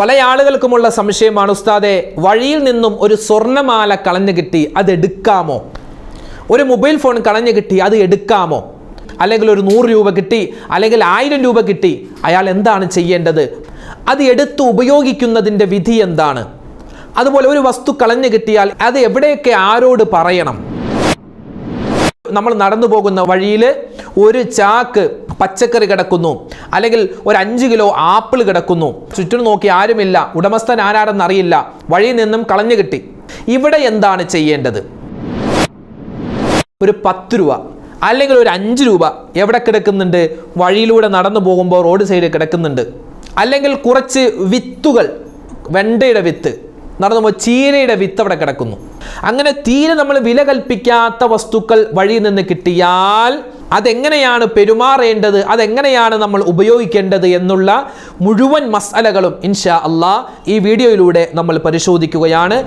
പല ആളുകൾക്കുമുള്ള സംശയമാണ് ഉസ്താദെ വഴിയിൽ നിന്നും ഒരു സ്വർണമാല കളഞ്ഞു കിട്ടി അത് എടുക്കാമോ? ഒരു മൊബൈൽ ഫോൺ കളഞ്ഞു കിട്ടി അത് എടുക്കാമോ? അല്ലെങ്കിൽ ഒരു നൂറ് രൂപ കിട്ടി അല്ലെങ്കിൽ ആയിരം രൂപ കിട്ടി അയാൾ എന്താണ് ചെയ്യേണ്ടത്? അത് എടുത്ത് ഉപയോഗിക്കുന്നതിന്റെ വിധി എന്താണ്? അതുപോലെ ഒരു വസ്തു കളഞ്ഞു കിട്ടിയാൽ അത് എവിടെയൊക്കെ ആരോട് പറയണം? നമ്മൾ നടന്നു പോകുന്ന വഴിയിൽ ഒരു ചാക്ക് പച്ചക്കറി കിടക്കുന്നു. അല്ലെങ്കിൽ ഒരു അഞ്ച് കിലോ ആപ്പിൾ കിടക്കുന്നു. ചുറ്റും നോക്കി ആരുമില്ല. ഉടമസ്ഥൻ ആരാടെന്ന് അറിയില്ല. വഴിയിൽ നിന്നും കളഞ്ഞു കിട്ടി. ഇവിടെ എന്താണ് ചെയ്യേണ്ടത്? ഒരു പത്ത് രൂപ അല്ലെങ്കിൽ ഒരു അഞ്ച് രൂപ എവിടെ കിടക്കുന്നുണ്ട്? വഴിയിലൂടെ നടന്നു പോകുമ്പോൾ റോഡ് സൈഡിൽ കിടക്കുന്നുണ്ട്. അല്ലെങ്കിൽ കുറച്ച് വിത്തുകൾ വെണ്ടയുടെ വിത്ത്. നടന്നു ചീരയുടെ വിത്ത് അവിടെ കിടക്കുന്നു. അങ്ങനെ തീരെ നമ്മൾ വില കൽപ്പിക്കാത്ത വസ്തുക്കൾ വഴിയിൽ നിന്ന് കിട്ടിയാൽ അതെങ്ങനെയാണ് പെരുമാറേണ്ടത്? അതെങ്ങനെയാണ് നമ്മൾ ഉപയോഗിക്കേണ്ടത് എന്നുള്ള മുഴുവൻ മസാലകളും ഇൻഷാ അള്ളാ ഈ വീഡിയോയിലൂടെ നമ്മൾ പരിശോധിക്കുകയാണ്.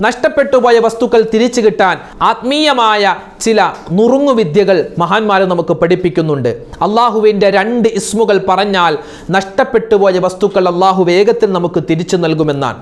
നഷ്ടപ്പെട്ടു പോയ വസ്തുക്കൾ തിരിച്ചു കിട്ടാൻ ആത്മീയമായ ചില നുറുങ്ങുവിദ്യകൾ മഹാന്മാർ നമുക്ക് പഠിപ്പിക്കുന്നുണ്ട്. അള്ളാഹുവിന്റെ രണ്ട് ഇസ്മുകൾ പറഞ്ഞാൽ നഷ്ടപ്പെട്ടു പോയ വസ്തുക്കൾ അള്ളാഹു വേഗത്തിൽ നമുക്ക് തിരിച്ചു നൽകുമെന്നാണ്.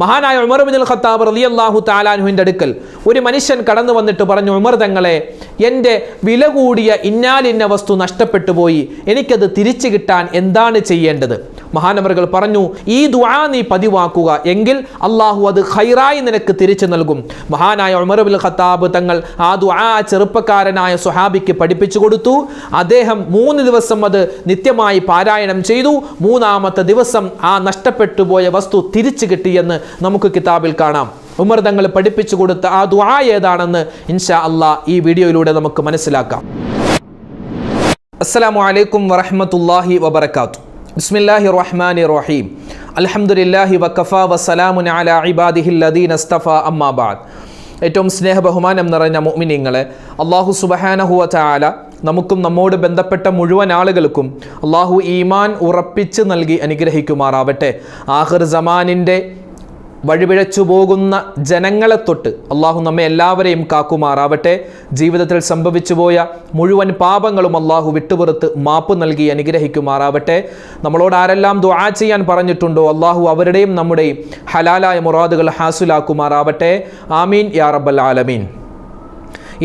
മഹാനായ ഉമർ ബിൻ ഖത്താബ് റലി അള്ളാഹു താലാനുവിന്റെ അടുക്കൽ ഒരു മനുഷ്യൻ കടന്നു വന്നിട്ട് പറഞ്ഞു ഉമർ തങ്ങളെ എന്റെ വില കൂടിയ ഇന്നാലിന്ന വസ്തു നഷ്ടപ്പെട്ടു പോയി. എനിക്കത് തിരിച്ചു കിട്ടാൻ എന്താണ് ചെയ്യേണ്ടത്? മഹാനവറുകൾ പറഞ്ഞു ഈ ദുആ നീ പതിവാക്കുക. എങ്കിൽ അള്ളാഹു അത് ഖൈറായി നിനക്ക് തിരിച്ചു നൽകും. മഹാനായ ഉമർബുൽ ഖത്താബ് തങ്ങൾ ആ ദുആ ചെറുപ്പക്കാരനായ സുഹാബിക്ക് പഠിപ്പിച്ചു കൊടുത്തു. അദ്ദേഹം മൂന്ന് ദിവസം അത് നിത്യമായി പാരായണം ചെയ്തു. മൂന്നാമത്തെ ദിവസം ആ നഷ്ടപ്പെട്ടു പോയ വസ്തു തിരിച്ചു കിട്ടിയെന്ന് നമുക്ക് കിതാബിൽ കാണാം. ഉമർ തങ്ങൾ പഠിപ്പിച്ചു കൊടുത്ത ആ ദുആ ഏതാണെന്ന് ഇൻഷാ അള്ളാ ഈ വീഡിയോയിലൂടെ നമുക്ക് മനസ്സിലാക്കാം. അസ്സലാമു അലൈക്കും വറഹ്മത്തുള്ളാഹി വബറകാത്തു. ബിസ്മില്ലാഹി റഹ്മാൻ റഹീം അലഹമുല്ലാഹി വക്കഫ വസ്സലാമുൻ അല ഇബാദിഹി ലദീന അസ്തഫ അമ്മാബാദ് ഏറ്റവും സ്നേഹബഹുമാനം നിറഞ്ഞ മുഅ്മിനീങ്ങളെ അള്ളാഹു സുബഹാനഹുവ ചാല നമുക്കും നമ്മോട് ബന്ധപ്പെട്ട മുഴുവൻ ആളുകൾക്കും അള്ളാഹു ഈമാൻ ഉറപ്പിച്ച് നൽകി അനുഗ്രഹിക്കുമാറാവട്ടെ. ആഹിർ സമാനിന്റെ വഴിപിഴച്ചു പോകുന്ന ജനങ്ങളെ തൊട്ട് അള്ളാഹു നമ്മെ എല്ലാവരെയും കാക്കുമാറാവട്ടെ. ജീവിതത്തിൽ സംഭവിച്ചു പോയ മുഴുവൻ പാപങ്ങളും അള്ളാഹു വിട്ടുപുറത്ത് മാപ്പ് നൽകി അനുഗ്രഹിക്കുമാറാവട്ടെ. നമ്മളോട് ആരെല്ലാം ദുആ ചെയ്യാൻ പറഞ്ഞിട്ടുണ്ടോ അള്ളാഹു അവരുടെയും നമ്മുടെയും ഹലാലായ മുറാദുകൾ ഹാസുലാക്കുമാറാവട്ടെ. ആമീൻ യാ റബ്ബൽ ആലമീൻ.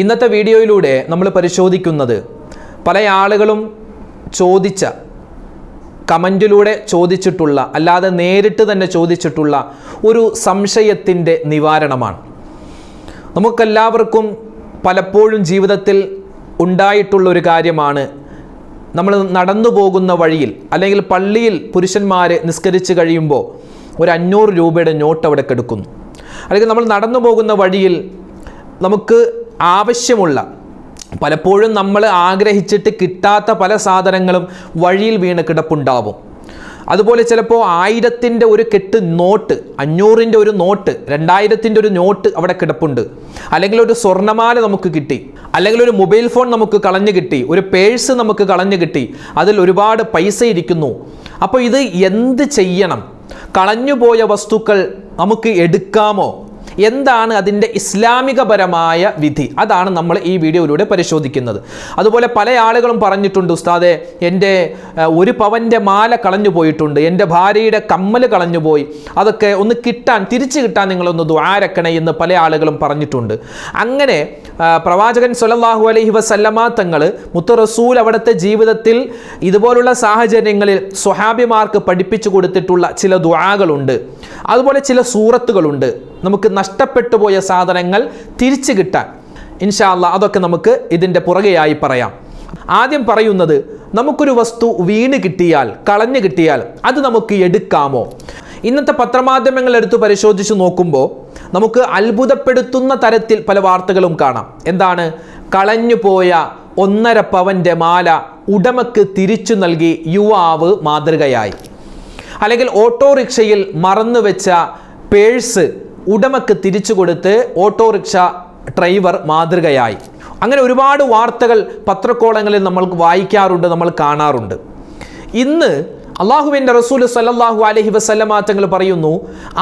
ഇന്നത്തെ വീഡിയോയിലൂടെ നമ്മൾ പരിശോധിക്കുന്നത് പല ആളുകളും ചോദിച്ച കമന്റിലൂടെ ചോദിച്ചിട്ടുള്ള അല്ലാതെ നേരിട്ട് തന്നെ ചോദിച്ചിട്ടുള്ള ഒരു സംശയത്തിന്റെ നിവാരണമാണ്. നമുക്കെല്ലാവർക്കും പലപ്പോഴും ജീവിതത്തിൽ ഉണ്ടായിട്ടുള്ള ഒരു കാര്യമാണ് നമ്മൾ നടന്നു പോകുന്ന വഴിയിൽ അല്ലെങ്കിൽ പള്ളിയിൽ പുരുഷന്മാർ നിസ്കരിച്ച് കഴിയുമ്പോൾ ഒരു അഞ്ഞൂറ് രൂപയുടെ നോട്ട് അവിടെ കെടുക്കുന്നു. അല്ലെങ്കിൽ നമ്മൾ നടന്നു പോകുന്ന വഴിയിൽ നമുക്ക് ആവശ്യമുള്ള പലപ്പോഴും നമ്മൾ ആഗ്രഹിച്ചിട്ട് കിട്ടാത്ത പല സാധനങ്ങളും വഴിയിൽ വീണ് കിടപ്പുണ്ടാവും. അതുപോലെ ചിലപ്പോൾ ആയിരത്തിന്റെ ഒരു കെട്ട് നോട്ട് അഞ്ഞൂറിന്റെ ഒരു നോട്ട് രണ്ടായിരത്തിന്റെ ഒരു നോട്ട് അവിടെ കിടപ്പുണ്ട്. അല്ലെങ്കിൽ ഒരു സ്വർണമാല നമുക്ക് കിട്ടി അല്ലെങ്കിൽ ഒരു മൊബൈൽ ഫോൺ നമുക്ക് കളഞ്ഞു കിട്ടി ഒരു പേഴ്സ് നമുക്ക് കളഞ്ഞു കിട്ടി അതിൽ ഒരുപാട് പൈസ ഇരിക്കുന്നു. അപ്പോൾ ഇത് എന്ത് ചെയ്യണം? കളഞ്ഞുപോയ വസ്തുക്കൾ നമുക്ക് എടുക്കാമോ? എന്താണ് അതിന്റെ ഇസ്ലാമികപരമായ വിധി? അതാണ് നമ്മൾ ഈ വീഡിയോയിലൂടെ പരിശോധിക്കുന്നത്. അതുപോലെ പല ആളുകളും പറഞ്ഞിട്ടുണ്ട് ഉസ്താദെ എന്റെ ഒരു പവന്റെ മാല കളഞ്ഞു പോയിട്ടുണ്ട് എന്റെ ഭാര്യയുടെ കമ്മൽ കളഞ്ഞു പോയി. അതൊക്കെ ഒന്ന് കിട്ടാൻ തിരിച്ചു കിട്ടാൻ നിങ്ങളൊന്ന് ദ്വാരക്കണേ എന്ന് പല ആളുകളും പറഞ്ഞിട്ടുണ്ട്. അങ്ങനെ പ്രവാചകൻ സല്ലല്ലാഹു അലൈഹി വസല്ലമ തങ്ങൾ മുത്ത് റസൂൽ അവിടുത്തെ ജീവിതത്തിൽ ഇതുപോലുള്ള സാഹചര്യങ്ങളിൽ സ്വഹാബിമാർക്ക് പഠിപ്പിച്ചു കൊടുത്തിട്ടുള്ള ചില ദുആകളുണ്ട്. അതുപോലെ ചില സൂറത്തുകളുണ്ട്. നമുക്ക് നഷ്ടപ്പെട്ടു പോയ സാധനങ്ങൾ തിരിച്ചു കിട്ടാൻ. ഇൻഷാ അല്ലാ അതൊക്കെ നമുക്ക് ഇതിന്റെ പുറകെയായി പറയാം. ആദ്യം പറയുന്നത് നമുക്കൊരു വസ്തു വീണ് കിട്ടിയാൽ കളഞ്ഞു കിട്ടിയാൽ അത് നമുക്ക് എടുക്കാമോ? ഇന്നത്തെ പത്രമാധ്യമങ്ങൾ എടുത്ത് പരിശോധിച്ച് നോക്കുമ്പോൾ നമുക്ക് അത്ഭുതപ്പെടുത്തുന്ന തരത്തിൽ പല വാർത്തകളും കാണാം. എന്താണ്? കളഞ്ഞുപോയ ഒന്നര പവന്റെ മാല ഉടമക്ക് തിരിച്ചു നൽകി യുവാവ് മാതൃകയായി. അല്ലെങ്കിൽ ഓട്ടോറിക്ഷയിൽ മറന്നു വെച്ച പേഴ്സ് ഉടമക്ക് തിരിച്ചു കൊടുത്ത് ഓട്ടോറിക്ഷ ഡ്രൈവർ മാതൃകയായി. അങ്ങനെ ഒരുപാട് വാർത്തകൾ പത്രക്കോളങ്ങളിൽ നമ്മൾ വായിക്കാറുണ്ട് നമ്മൾ കാണാറുണ്ട്. ഇന്ന് അള്ളാഹുവിന്റെ റസൂൽ സല്ലാഹു അലഹി വസല്ലമ തങ്ങൾ പറയുന്നു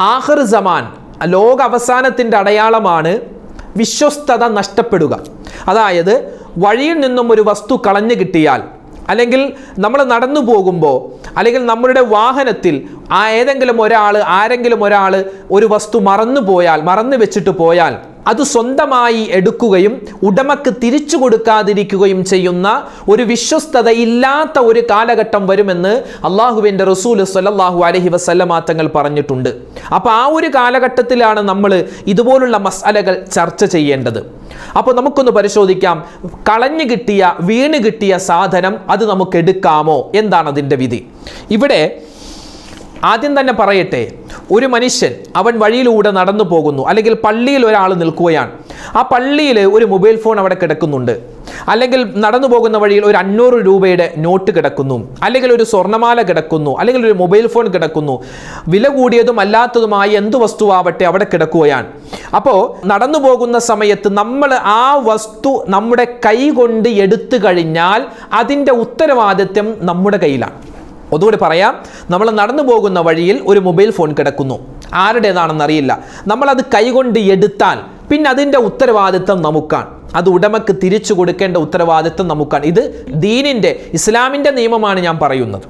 ആഹർ സമാൻ ലോക അവസാനത്തിന്റെ അടയാളമാണ് വിശ്വസ്തത നഷ്ടപ്പെടുക. അതായത് വഴിയിൽ നിന്നും ഒരു വസ്തു കളഞ്ഞു കിട്ടിയാൽ അല്ലെങ്കിൽ നമ്മൾ നടന്നു പോകുമ്പോൾ അല്ലെങ്കിൽ നമ്മളുടെ വാഹനത്തിൽ ആ ഏതെങ്കിലും ഒരാൾ ആരെങ്കിലും ഒരാൾ ഒരു വസ്തു മറന്നു പോയാൽ മറന്നു വെച്ചിട്ട് പോയാൽ അത് സ്വന്തമായി എടുക്കുകയും ഉടമക്ക് തിരിച്ചു കൊടുക്കാതിരിക്കുകയും ചെയ്യുന്ന ഒരു വിശ്വസ്തത ഇല്ലാത്ത ഒരു കാലഘട്ടം വരുമെന്ന് അള്ളാഹുവിന്റെ റസൂൽ സല്ലല്ലാഹു അലഹി വസല്ലമ തങ്ങൾ പറഞ്ഞിട്ടുണ്ട്. അപ്പോൾ ആ ഒരു കാലഘട്ടത്തിലാണ് നമ്മൾ ഇതുപോലുള്ള മസാലകൾ ചർച്ച ചെയ്യേണ്ടത്. അപ്പോൾ നമുക്കൊന്ന് പരിശോധിക്കാം. കളഞ്ഞു കിട്ടിയ വീണ് കിട്ടിയ സാധനം അത് നമുക്ക് എടുക്കാമോ? എന്താണ് അതിന്റെ വിധി? ഇവിടെ ആദ്യം തന്നെ പറയട്ടെ ഒരു മനുഷ്യൻ അവൻ വഴിയിലൂടെ നടന്നു പോകുന്നു അല്ലെങ്കിൽ പള്ളിയിൽ ഒരാൾ നിൽക്കുകയാണ്. ആ പള്ളിയിൽ ഒരു മൊബൈൽ ഫോൺ അവിടെ കിടക്കുന്നുണ്ട്. അല്ലെങ്കിൽ നടന്നു പോകുന്ന വഴിയിൽ ഒരു അഞ്ഞൂറ് രൂപയുടെ നോട്ട് കിടക്കുന്നു അല്ലെങ്കിൽ ഒരു സ്വർണമാല കിടക്കുന്നു അല്ലെങ്കിൽ ഒരു മൊബൈൽ ഫോൺ കിടക്കുന്നു. വില കൂടിയതും അല്ലാത്തതുമായ എന്ത് വസ്തുവാവട്ടെ അവിടെ കിടക്കുകയാണ്. അപ്പോൾ നടന്നു പോകുന്ന സമയത്ത് നമ്മൾ ആ വസ്തു നമ്മുടെ കൈ കൊണ്ട് എടുത്തു കഴിഞ്ഞാൽ അതിന്റെ ഉത്തരവാദിത്വം നമ്മുടെ കയ്യിലാണ്. ഒന്നുകൂടി പറയാം. നമ്മൾ നടന്നു പോകുന്ന വഴിയിൽ ഒരു മൊബൈൽ ഫോൺ കിടക്കുന്നു. ആരുടേതാണെന്ന് അറിയില്ല. നമ്മളത് കൈകൊണ്ട് എടുത്താൽ പിന്നെ അതിന്റെ ഉത്തരവാദിത്വം നമുക്കാണ്. അത് ഉടമക്ക് തിരിച്ചു കൊടുക്കേണ്ട ഉത്തരവാദിത്വം നമുക്കാണ്. ഇത് ദീനിന്റെ ഇസ്ലാമിന്റെ നിയമമാണ് ഞാൻ പറയുന്നത്.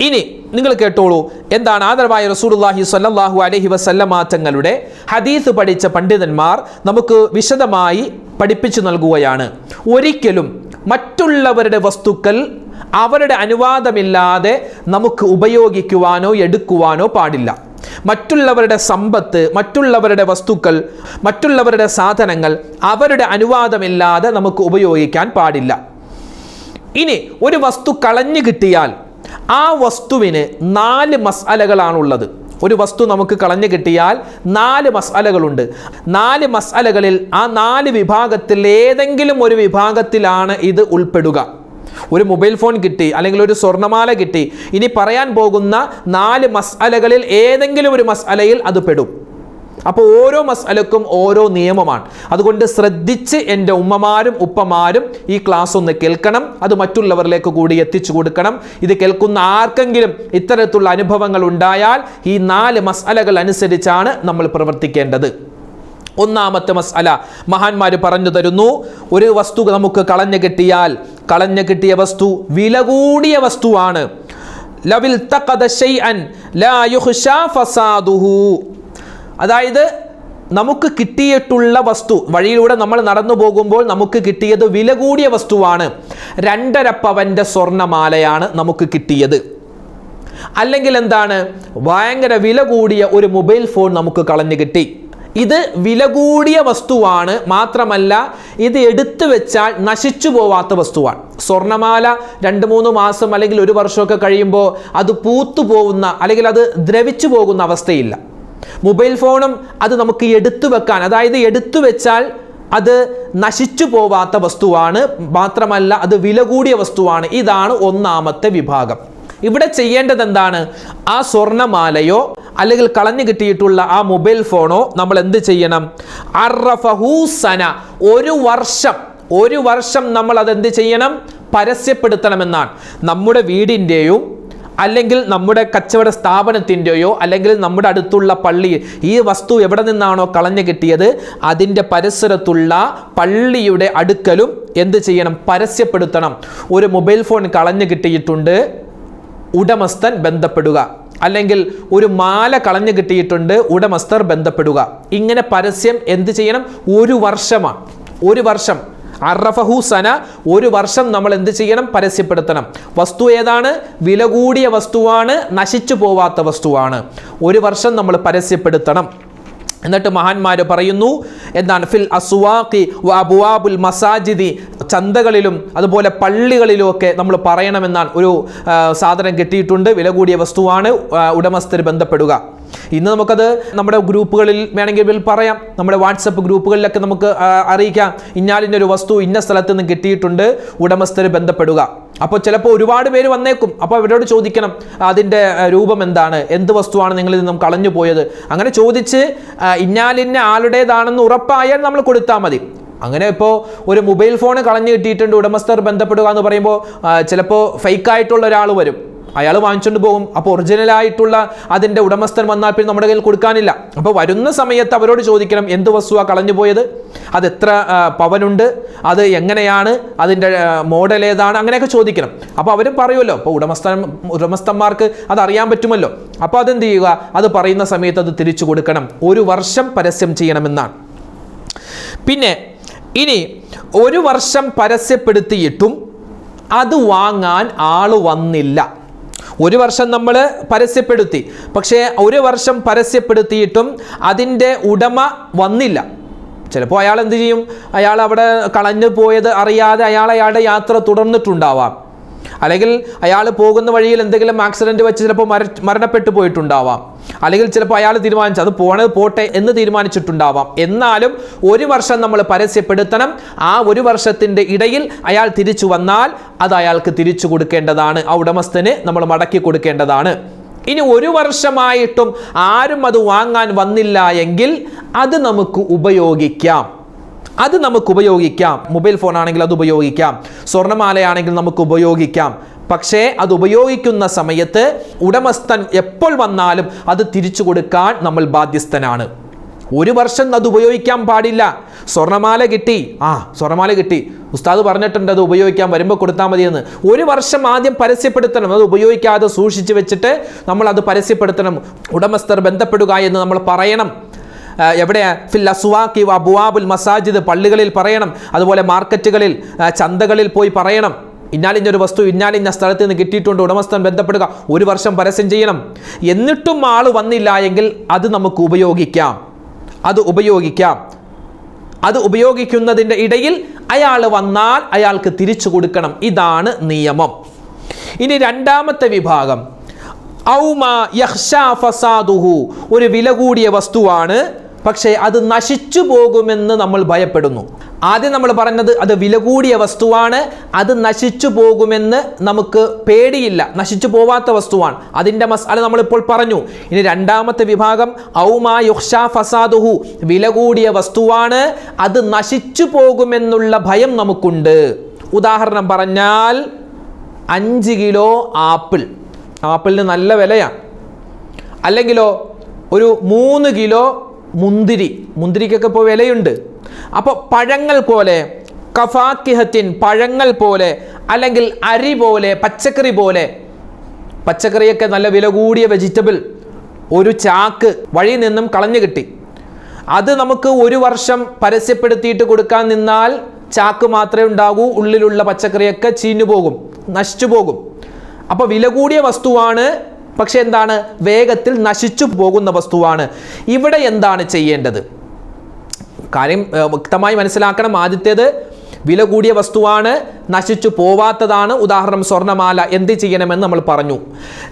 ഇനി നിങ്ങൾ കേട്ടോളൂ. എന്താണ് ആദരവായ റസൂലുള്ളാഹി സ്വല്ലല്ലാഹു അലൈഹി വസല്ലമ തങ്ങളുടെ ഹദീസ് പഠിച്ച പണ്ഡിതന്മാർ നമുക്ക് വിശദമായി പഠിപ്പിച്ചു നൽകുകയാണ്. ഒരിക്കലും മറ്റുള്ളവരുടെ വസ്തുക്കൾ അവരുടെ അനുവാദമില്ലാതെ നമുക്ക് ഉപയോഗിക്കുവാനോ എടുക്കുവാനോ പാടില്ല. മറ്റുള്ളവരുടെ സമ്പത്ത് മറ്റുള്ളവരുടെ വസ്തുക്കൾ മറ്റുള്ളവരുടെ സാധനങ്ങൾ അവരുടെ അനുവാദമില്ലാതെ നമുക്ക് ഉപയോഗിക്കാൻ പാടില്ല. ഇനി ഒരു വസ്തു കളഞ്ഞു കിട്ടിയാൽ ആ വസ്തുവിന് നാല് മസാലകളാണുള്ളത് ഒരു വസ്തു നമുക്ക് കളഞ്ഞു കിട്ടിയാൽ നാല് മസാലകളുണ്ട് നാല് മസാലകളിൽ ആ നാല് വിഭാഗത്തിൽ ഏതെങ്കിലും ഒരു വിഭാഗത്തിലാണ് ഇത് ഉൾപ്പെടുക. ഒരു മൊബൈൽ ഫോൺ കിട്ടി അല്ലെങ്കിൽ ഒരു സ്വർണമാല കിട്ടി ഇനി പറയാൻ പോകുന്ന നാല് മസ്അലകളിൽ ഏതെങ്കിലും ഒരു മസ്അലയിൽ അത് പെടും. അപ്പോൾ ഓരോ മസാലക്കും ഓരോ നിയമമാണ്. അതുകൊണ്ട് ശ്രദ്ധിച്ച് എന്റെ ഉമ്മമാരും ഉപ്പമാരും ഈ ക്ലാസ് ഒന്ന് കേൾക്കണം അത് മറ്റുള്ളവരിലേക്ക് കൂടി എത്തിച്ചു കൊടുക്കണം. ഇത് കേൾക്കുന്ന ആർക്കെങ്കിലും ഇത്തരത്തിലുള്ള അനുഭവങ്ങൾ ഉണ്ടായാൽ ഈ നാല് മസാലകൾ അനുസരിച്ചാണ് നമ്മൾ പ്രവർത്തിക്കേണ്ടത്. ഒന്നാമത്തെ മസാല മഹാന്മാർ പറഞ്ഞു തരുന്നു ഒരു വസ്തു നമുക്ക് കളഞ്ഞു കിട്ടിയാൽ കളഞ്ഞു കിട്ടിയ വസ്തു വില കൂടിയ വസ്തുവാണ്. അതായത് നമുക്ക് കിട്ടിയിട്ടുള്ള വസ്തു വഴിയിലൂടെ നമ്മൾ നടന്നു പോകുമ്പോൾ നമുക്ക് കിട്ടിയത് വില കൂടിയ വസ്തുവാണ്. രണ്ടര പവന്റെ സ്വർണമാലയാണ് നമുക്ക് കിട്ടിയത്. അല്ലെങ്കിൽ എന്താണ്? ഭയങ്കര വില കൂടിയ ഒരു മൊബൈൽ ഫോൺ നമുക്ക് കളഞ്ഞു കിട്ടി. ഇത് വില കൂടിയ വസ്തുവാണ്. മാത്രമല്ല ഇത് എടുത്തു വെച്ചാൽ നശിച്ചു പോവാത്ത വസ്തുവാണ്. സ്വർണമാല രണ്ട് മൂന്ന് മാസം അല്ലെങ്കിൽ ഒരു വർഷമൊക്കെ കഴിയുമ്പോൾ അത് പൂത്തു പോകുന്ന അല്ലെങ്കിൽ അത് ദ്രവിച്ചു പോകുന്ന അവസ്ഥയില്ല. മൊബൈൽ ഫോണും അത് നമുക്ക് എടുത്തു വെക്കാൻ അതായത് എടുത്തു വെച്ചാൽ അത് നശിച്ചു പോവാത്ത വസ്തുവാണ്. മാത്രമല്ല അത് വില കൂടിയ വസ്തുവാണ്. ഇതാണ് ഒന്നാമത്തെ വിഭാഗം. ഇവിടെ ചെയ്യേണ്ടത് എന്താണ്? ആ സ്വർണമാലയോ അല്ലെങ്കിൽ കളഞ്ഞു കിട്ടിയിട്ടുള്ള ആ മൊബൈൽ ഫോണോ നമ്മൾ എന്ത് ചെയ്യണം? അറഫഹൂസന ഒരു വർഷം ഒരു വർഷം നമ്മൾ അതെന്ത് ചെയ്യണം? പരസ്യപ്പെടുത്തണമെന്നാണ്. നമ്മുടെ വീടിന്റെയും അല്ലെങ്കിൽ നമ്മുടെ കച്ചവട സ്ഥാപനത്തിന്റെയോ അല്ലെങ്കിൽ നമ്മുടെ അടുത്തുള്ള പള്ളി ഈ വസ്തു എവിടെ നിന്നാണോ കളഞ്ഞു കിട്ടിയത്? അതിന്റെ പരിസരത്തുള്ള പള്ളിയുടെ അടുക്കലും എന്ത് ചെയ്യണം? പരസ്യപ്പെടുത്തണം. ഒരു മൊബൈൽ ഫോൺ കളഞ്ഞു കിട്ടിയിട്ടുണ്ട്. ഉടമസ്ഥൻ ബന്ധപ്പെടുക. അല്ലെങ്കിൽ ഒരു മാല കളഞ്ഞു കിട്ടിയിട്ടുണ്ട് ഉടമസ്ഥർ ബന്ധപ്പെടുക. ഇങ്ങനെ പരസ്യം എന്ത് ചെയ്യണം? ഒരു വർഷമാണ്. ഒരു വർഷം. അറഫഹു സന ഒരു വർഷം നമ്മൾ എന്ത് ചെയ്യണം? പരസ്യപ്പെടുത്തണം. വസ്തു ഏതാണ്? വില കൂടിയ വസ്തുവാണ് നശിച്ചു പോവാത്ത വസ്തുവാണ്. ഒരു വർഷം നമ്മൾ പരസ്യപ്പെടുത്തണം. എന്നിട്ട് മഹാന്മാർ പറയുന്നു എന്താണ്? ഫിൽ അസുവാഖി അബുവാബുൽ മസാജിദി. ചന്തകളിലും അതുപോലെ പള്ളികളിലും ഒക്കെ നമ്മൾ പറയണമെന്നാണ്. ഒരു സാധനം കിട്ടിയിട്ടുണ്ട്. വില കൂടിയ വസ്തുവാണ് ഉടമസ്ഥർ ബന്ധപ്പെടുക. ഇന്ന് നമുക്കത് നമ്മുടെ ഗ്രൂപ്പുകളിൽ വേണമെങ്കിൽ പറയാം. നമ്മുടെ വാട്സപ്പ് ഗ്രൂപ്പുകളിലൊക്കെ നമുക്ക് അറിയിക്കാം. ഇന്നാലിന്റെ വസ്തു ഇന്ന സ്ഥലത്ത് നിന്ന് കിട്ടിയിട്ടുണ്ട്. ഉടമസ്ഥർ ബന്ധപ്പെടുക. അപ്പോൾ ചിലപ്പോൾ ഒരുപാട് പേര് വന്നേക്കും. അപ്പോൾ അവരോട് ചോദിക്കണം അതിന്റെ രൂപം എന്താണ്? എന്ത് വസ്തുവാണ് നിങ്ങളിൽ നിന്നും കളഞ്ഞു പോയത്? അങ്ങനെ ചോദിച്ച് ഇന്നാലിന്ന ആളുടേതാണെന്ന് ഉറപ്പായാൽ നമ്മൾ കൊടുത്താൽ മതി. അങ്ങനെ ഇപ്പോൾ ഒരു മൊബൈൽ ഫോൺ കളഞ്ഞു കിട്ടിയിട്ടുണ്ട് ഉടമസ്ഥർ ബന്ധപ്പെടുക എന്ന് പറയുമ്പോൾ ചിലപ്പോൾ ഫേക്കായിട്ടുള്ള ഒരാൾ വരും. അയാൾ വാങ്ങിച്ചുകൊണ്ട് പോകും. അപ്പോൾ ഒറിജിനലായിട്ടുള്ള അതിന്റെ ഉടമസ്ഥൻ വന്നാൽ പിന്നെ നമ്മുടെ കയ്യിൽ കൊടുക്കാനില്ല. അപ്പോൾ വരുന്ന സമയത്ത് അവരോട് ചോദിക്കണം എന്ത് വസ്തുവാണ് കളഞ്ഞു പോയത് അത് എത്ര പവനുണ്ട്? അത് എങ്ങനെയാണ്? അതിന്റെ മോഡൽ ഏതാണ്? അങ്ങനെയൊക്കെ ചോദിക്കണം. അപ്പോൾ അവർ പറയുമല്ലോ അപ്പോൾ ഉടമസ്ഥൻ ഉടമസ്ഥന്മാർക്ക് അത് അറിയാൻ പറ്റുമല്ലോ. അപ്പോൾ അതെന്ത് ചെയ്യുക? അത് പറയുന്ന സമയത്ത് അത് തിരിച്ചു കൊടുക്കണം. ഒരു വർഷം പരസ്യം ചെയ്യണമെന്നാണ്. പിന്നെ ഇനി ഒരു വർഷം പരസ്യപ്പെടുത്തിയിട്ടും അത് വാങ്ങാൻ ആൾ വന്നില്ല. ഒരു വർഷം നമ്മൾ പരസ്യപ്പെടുത്തി. പക്ഷേ ഒരു വർഷം പരസ്യപ്പെടുത്തിയിട്ടും അതിന്റെ ഉടമ വന്നില്ല. ചിലപ്പോൾ അയാൾ എന്ത് ചെയ്യും? അയാൾ അവിടെ കളഞ്ഞു പോയത് അറിയാതെ അയാൾ അയാളുടെ യാത്ര തുടർന്നിട്ടുണ്ടാവാം. അല്ലെങ്കിൽ അയാൾ പോകുന്ന വഴിയിൽ എന്തെങ്കിലും ആക്സിഡന്റ് വെച്ച് ചിലപ്പോൾ മര മരണപ്പെട്ടു പോയിട്ടുണ്ടാവാം. അല്ലെങ്കിൽ ചിലപ്പോൾ അയാൾ തീരുമാനിച്ചു അത് പോണത് പോട്ടെ എന്ന് തീരുമാനിച്ചിട്ടുണ്ടാവാം. എന്നാലും ഒരു വർഷം നമ്മൾ പരസ്യപ്പെടുത്തണം. ആ ഒരു വർഷത്തിന്റെ ഇടയിൽ അയാൾ തിരിച്ചു വന്നാൽ അത് അയാൾക്ക് തിരിച്ചു കൊടുക്കേണ്ടതാണ്. ആ ഉടമസ്ഥന് നമ്മൾ മടക്കി കൊടുക്കേണ്ടതാണ്. ഇനി ഒരു വർഷമായിട്ടും ആരും അത് വാങ്ങാൻ വന്നില്ല എങ്കിൽ അത് നമുക്ക് ഉപയോഗിക്കാം. അത് നമുക്ക് ഉപയോഗിക്കാം. മൊബൈൽ ഫോൺ ആണെങ്കിൽ അത് ഉപയോഗിക്കാം. സ്വർണമാലയാണെങ്കിൽ നമുക്ക് ഉപയോഗിക്കാം. പക്ഷേ അത് ഉപയോഗിക്കുന്ന സമയത്ത് ഉടമസ്ഥൻ എപ്പോൾ വന്നാലും അത് തിരിച്ചു കൊടുക്കാൻ നമ്മൾ ബാധ്യസ്ഥനാണ്. ഒരു വർഷം അത് ഉപയോഗിക്കാൻ പാടില്ല. സ്വർണമാല കിട്ടി. ആ സ്വർണമാല കിട്ടി. ഉസ്താദ് പറഞ്ഞിട്ടുണ്ട് അത് ഉപയോഗിക്കാൻ വരുമ്പോൾ കൊടുത്താൽ മതിയെന്ന്. ഒരു വർഷം ആദ്യം പരസ്യപ്പെടുത്തണം. അത് ഉപയോഗിക്കാതെ സൂക്ഷിച്ചു വെച്ചിട്ട് നമ്മൾ അത് പരസ്യപ്പെടുത്തണം. ഉടമസ്ഥർ ബന്ധപ്പെടുക എന്ന് നമ്മൾ പറയണം. എവിടെയാ? ഫിൽ അസുവാക്കി അബുവാബുൽ മസാജിദ് പള്ളികളിൽ പറയണം. അതുപോലെ മാർക്കറ്റുകളിൽ ചന്തകളിൽ പോയി പറയണം. ഇന്നാലിഞ്ഞൊരു വസ്തു ഇന്നാലിഞ്ഞ സ്ഥലത്ത് നിന്ന് കിട്ടിയിട്ടുണ്ട് ഉടമസ്ഥൻ ബന്ധപ്പെടുക. ഒരു വർഷം പരസ്യം ചെയ്യണം. എന്നിട്ടും ആൾ വന്നില്ല എങ്കിൽ അത് നമുക്ക് ഉപയോഗിക്കാം. അത് ഉപയോഗിക്കാം. അത് ഉപയോഗിക്കുന്നതിന്റെ ഇടയിൽ അയാൾ വന്നാൽ അയാൾക്ക് തിരിച്ചു കൊടുക്കണം. ഇതാണ് നിയമം. ഇനി രണ്ടാമത്തെ വിഭാഗം. ഔമ യഹ്ഷാ ഫസാദുഹു. ഒരു വില കൂടിയ വസ്തുവാണ് പക്ഷേ അത് നശിച്ചു പോകുമെന്ന് നമ്മൾ ഭയപ്പെടുന്നു. ആദ്യം നമ്മൾ പറഞ്ഞത് അത് വില കൂടിയ വസ്തുവാണ് അത് നശിച്ചു പോകുമെന്ന് നമുക്ക് പേടിയില്ല. നശിച്ചു പോവാത്ത വസ്തുവാണ്. അതിന്റെ മസാല നമ്മളിപ്പോൾ പറഞ്ഞു. ഇനി രണ്ടാമത്തെ വിഭാഗം ഔമാ യുഹ്ഷാ ഫസാദുഹു. വില കൂടിയ വസ്തുവാണ് അത് നശിച്ചു പോകുമെന്നുള്ള ഭയം നമുക്കുണ്ട്. ഉദാഹരണം പറഞ്ഞാൽ അഞ്ച് കിലോ ആപ്പിൾ. ആപ്പിളിന് നല്ല വിലയാണ്. അല്ലെങ്കിലോ ഒരു മൂന്ന് കിലോ മുന്തിരി മുന്തിരിക്കൊക്കെ ഇപ്പോൾ വിലയുണ്ട്. അപ്പോൾ പഴങ്ങൾ പോലെ കഫാക്കിഹത്തിൻ പഴങ്ങൾ പോലെ അല്ലെങ്കിൽ അരി പോലെ പച്ചക്കറി പോലെ പച്ചക്കറിയൊക്കെ നല്ല വില കൂടിയ വെജിറ്റബിൾ ഒരു ചാക്ക് വഴി നിന്നും കളഞ്ഞു കിട്ടി. അത് നമുക്ക് ഒരു വർഷം പരസ്യപ്പെടുത്തിയിട്ട് കൊടുക്കാൻ നിന്നാൽ ചാക്ക് മാത്രമേ ഉണ്ടാകൂ ഉള്ളിലുള്ള പച്ചക്കറിയൊക്കെ ചീഞ്ഞു പോകും നശിച്ചു പോകും. അപ്പോൾ വില കൂടിയ വസ്തുവാണ് പക്ഷെ എന്താണ്? വേഗത്തിൽ നശിച്ചു പോകുന്ന വസ്തുവാണ്. ഇവിടെ എന്താണ് ചെയ്യേണ്ടത്? കാര്യം വ്യക്തമായി മനസ്സിലാക്കണം. ആദ്യത്തേത് വില കൂടിയ വസ്തുവാണ് നശിച്ചു പോവാത്തതാണ് ഉദാഹരണം സ്വർണമാല എന്ത് ചെയ്യണമെന്ന് നമ്മൾ പറഞ്ഞു.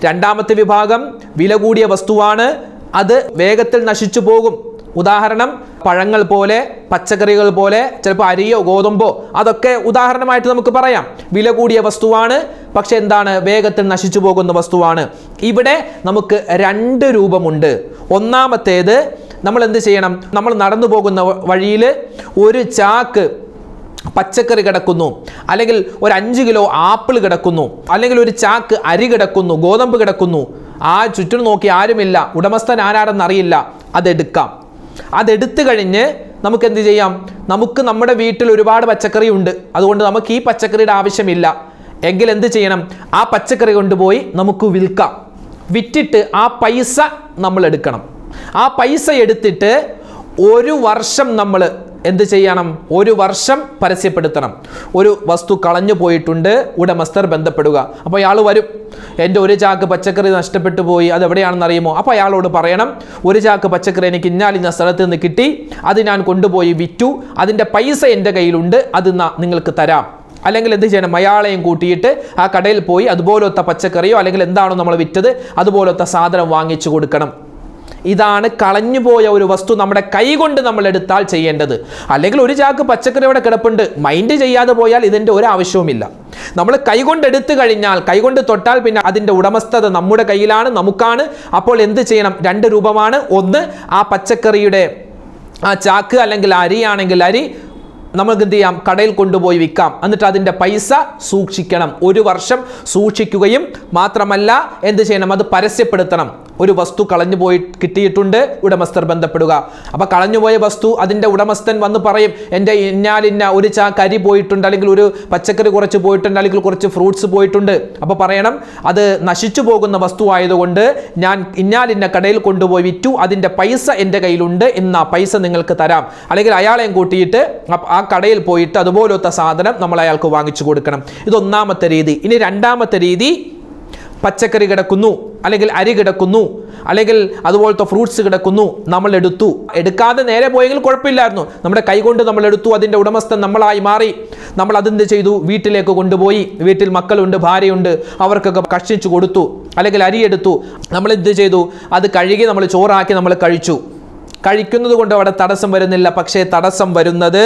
രണ്ടാമത്തെ വിഭാഗം വില കൂടിയ വസ്തുവാണ് അത് വേഗത്തിൽ നശിച്ചു പോകും. ഉദാഹരണം പഴങ്ങൾ പോലെ പച്ചക്കറികൾ പോലെ ചിലപ്പോൾ അരിയോ ഗോതമ്പോ അതൊക്കെ ഉദാഹരണമായിട്ട് നമുക്ക് പറയാം. വില കൂടിയ വസ്തുവാണ് പക്ഷെ എന്താണ്? വേഗത്തിൽ നശിച്ചു പോകുന്ന വസ്തുവാണ്. ഇവിടെ നമുക്ക് രണ്ട് രൂപമുണ്ട്. ഒന്നാമത്തേത് നമ്മൾ എന്ത് ചെയ്യണം? നമ്മൾ നടന്നു പോകുന്ന വഴിയിൽ ഒരു ചാക്ക് പച്ചക്കറി കിടക്കുന്നു. അല്ലെങ്കിൽ ഒരു അഞ്ച് കിലോ ആപ്പിൾ കിടക്കുന്നു. അല്ലെങ്കിൽ ഒരു ചാക്ക് അരി കിടക്കുന്നു ഗോതമ്പ് കിടക്കുന്നു. ആ ചുറ്റും നോക്കി ആരുമില്ല. ഉടമസ്ഥൻ ആരാണെന്നറിയില്ല അതെടുക്കാം. അതെടുത്തു കഴിഞ്ഞ് നമുക്ക് എന്ത് ചെയ്യാം? നമുക്ക് നമ്മുടെ വീട്ടിൽ ഒരുപാട് പച്ചക്കറി ഉണ്ട്. അതുകൊണ്ട് നമുക്ക് ഈ പച്ചക്കറിയുടെ ആവശ്യമില്ല. എങ്കിൽ എന്ത് ചെയ്യണം? ആ പച്ചക്കറി കൊണ്ടുപോയി നമുക്ക് വിൽക്കാം. വിറ്റിട്ട് ആ പൈസ നമ്മൾ എടുക്കണം. ആ പൈസ എടുത്തിട്ട് ഒരു വർഷം നമ്മൾ എന്ത് ചെയ്യണം? ഒരു വർഷം പരസ്യപ്പെടുത്തണം. ഒരു വസ്തു കളഞ്ഞു പോയിട്ടുണ്ട്. ഉടമസ്ഥർ ബന്ധപ്പെടുക. അപ്പോൾ ഇയാൾ വരും. എന്റെ ഒരു ചാക്ക് പച്ചക്കറി നഷ്ടപ്പെട്ടു പോയി അത് എവിടെയാണെന്ന് അറിയുമോ? അപ്പോൾ അയാളോട് പറയണം ഒരു ചാക്ക് പച്ചക്കറി എനിക്ക് ഇന്നാലിന്ന സ്ഥലത്ത് നിന്ന് കിട്ടി അത് ഞാൻ കൊണ്ടുപോയി വിറ്റു അതിന്റെ പൈസ എന്റെ കയ്യിലുണ്ട് അത് നിങ്ങൾക്ക് തരാം. അല്ലെങ്കിൽ എന്ത് ചെയ്യണം അയാളെയും കൂട്ടിയിട്ട് ആ കടയിൽ പോയി അതുപോലത്തെ പച്ചക്കറിയോ അല്ലെങ്കിൽ എന്താണോ നമ്മൾ വിറ്റത് അതുപോലത്തെ സാധനം വാങ്ങിച്ചു കൊടുക്കണം. ഇതാണ് കളഞ്ഞുപോയ ഒരു വസ്തു നമ്മുടെ കൈകൊണ്ട് നമ്മൾ എടുത്താൽ ചെയ്യേണ്ടത്. അല്ലെങ്കിൽ ഒരു ചാക്ക് പച്ചക്കറി അവിടെ കിടപ്പുണ്ട്. മൈൻഡ് ചെയ്യാതെ പോയാൽ ഇതിന്റെ ഒരു ആവശ്യവുമില്ല. നമ്മൾ കൈകൊണ്ട് എടുത്തു കഴിഞ്ഞാൽ കൈകൊണ്ട് തൊട്ടാൽ പിന്നെ അതിന്റെ ഉടമസ്ഥത നമ്മുടെ കയ്യിലാണ് നമുക്കാണ്. അപ്പോൾ എന്ത് ചെയ്യണം? രണ്ട് രൂപമാണ്. ഒന്ന് ആ പച്ചക്കറിയുടെ ആ ചാക്ക് അല്ലെങ്കിൽ അരിയാണെങ്കിൽ അരി നമുക്ക് എന്ത് ചെയ്യാം? കടയിൽ കൊണ്ടുപോയി വിൽക്കാം. എന്നിട്ട് അതിന്റെ പൈസ സൂക്ഷിക്കണം. ഒരു വർഷം സൂക്ഷിക്കുകയും മാത്രമല്ല എന്ത് ചെയ്യണം? അത് പരസ്യപ്പെടുത്തണം. ഒരു വസ്തു കളഞ്ഞു പോയി കിട്ടിയിട്ടുണ്ട് ഉടമസ്ഥർ ബന്ധപ്പെടുക. അപ്പോൾ കളഞ്ഞുപോയ വസ്തു അതിന്റെ ഉടമസ്ഥൻ വന്ന് പറയും എന്റെ ഇന്നാലിന്ന ഒരു ചാ കരി പോയിട്ടുണ്ട് അല്ലെങ്കിൽ ഒരു പച്ചക്കറി കുറച്ച് പോയിട്ടുണ്ട് അല്ലെങ്കിൽ കുറച്ച് ഫ്രൂട്ട്സ് പോയിട്ടുണ്ട്. അപ്പോൾ പറയണം അത് നശിച്ചു പോകുന്ന വസ്തു ആയതുകൊണ്ട് ഞാൻ ഇന്നാലിന്ന കടയിൽ കൊണ്ടുപോയി വിറ്റു അതിന്റെ പൈസ എന്റെ കയ്യിലുണ്ട് എന്ന പൈസ നിങ്ങൾക്ക് തരാം. അല്ലെങ്കിൽ അയാളെയും കൂട്ടിയിട്ട് ആ കടയിൽ പോയിട്ട് അതുപോലത്തെ സാധനം നമ്മൾ അയാൾക്ക് വാങ്ങിച്ചു കൊടുക്കണം. ഇതൊന്നാമത്തെ രീതി. ഇനി രണ്ടാമത്തെ രീതി പച്ചക്കറി കിടക്കുന്നു അല്ലെങ്കിൽ അരി കിടക്കുന്നു അല്ലെങ്കിൽ അതുപോലത്തെ ഫ്രൂട്ട്സ് കിടക്കുന്നു നമ്മൾ എടുത്തു. എടുക്കാതെ നേരെ പോയെങ്കിൽ കുഴപ്പമില്ലായിരുന്നു. നമ്മുടെ കൈകൊണ്ട് നമ്മൾ എടുത്തു അതിന്റെ ഉടമസ്ഥൻ നമ്മളായി മാറി. നമ്മൾ അതെന്ത് ചെയ്തു? വീട്ടിലേക്ക് കൊണ്ടുപോയി. വീട്ടിൽ മക്കളുണ്ട് ഭാര്യയുണ്ട് അവർക്കൊക്കെ ഭക്ഷിച്ചു കൊടുത്തു അല്ലെങ്കിൽ അരി എടുത്തു. നമ്മൾ എന്ത് ചെയ്തു? അത് കഴുകി നമ്മൾ ചോറാക്കി നമ്മൾ കഴിച്ചു. കഴിക്കുന്നത് കൊണ്ട് അവിടെ തടസ്സം വരുന്നില്ല പക്ഷേ തടസ്സം വരുന്നത്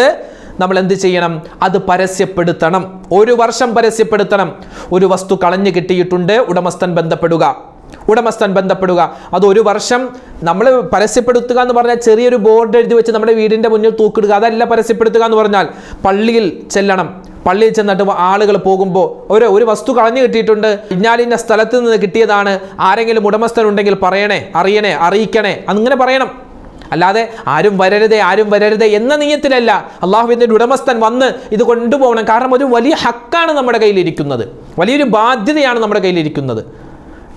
നമ്മൾ എന്ത് ചെയ്യണം? അത് പരസ്യപ്പെടുത്തണം. ഒരു വർഷം പരസ്യപ്പെടുത്തണം. ഒരു വസ്തു കളഞ്ഞു കിട്ടിയിട്ടുണ്ട് ഉടമസ്ഥൻ ബന്ധപ്പെടുക. ഉടമസ്ഥൻ ബന്ധപ്പെടുക. അത് ഒരു വർഷം നമ്മൾ പരസ്യപ്പെടുത്തുക എന്ന് പറഞ്ഞാൽ ചെറിയൊരു ബോർഡ് എഴുതി വെച്ച് നമ്മുടെ വീടിന്റെ മുന്നിൽ തൂക്കിടുക. അതല്ല പരസ്യപ്പെടുത്തുക എന്ന് പറഞ്ഞാൽ പള്ളിയിൽ ചെല്ലണം. പള്ളിയിൽ ചെന്നിട്ട് ആളുകൾ പോകുമ്പോൾ ഒരു ഒരു വസ്തു കളഞ്ഞു കിട്ടിയിട്ടുണ്ട്. ഇന്നാലിന്ന സ്ഥലത്ത് നിന്ന് കിട്ടിയതാണ്. ആരെങ്കിലും ഉടമസ്ഥനുണ്ടെങ്കിൽ പറയണേ അറിയണേ അറിയിക്കണേ. അങ്ങനെ പറയണം. അല്ലാതെ ആരും വരരുതേ ആരും വരരുതേ എന്ന നീയത്തിലല്ല അള്ളാഹുവിന്റെ ഉടമസ്ഥൻ വന്ന് ഇത് കൊണ്ടുപോകണം. കാരണം ഒരു വലിയ ഹക്കാണ് നമ്മുടെ കയ്യിലിരിക്കുന്നത്. വലിയൊരു ബാധ്യതയാണ് നമ്മുടെ കയ്യിലിരിക്കുന്നത്.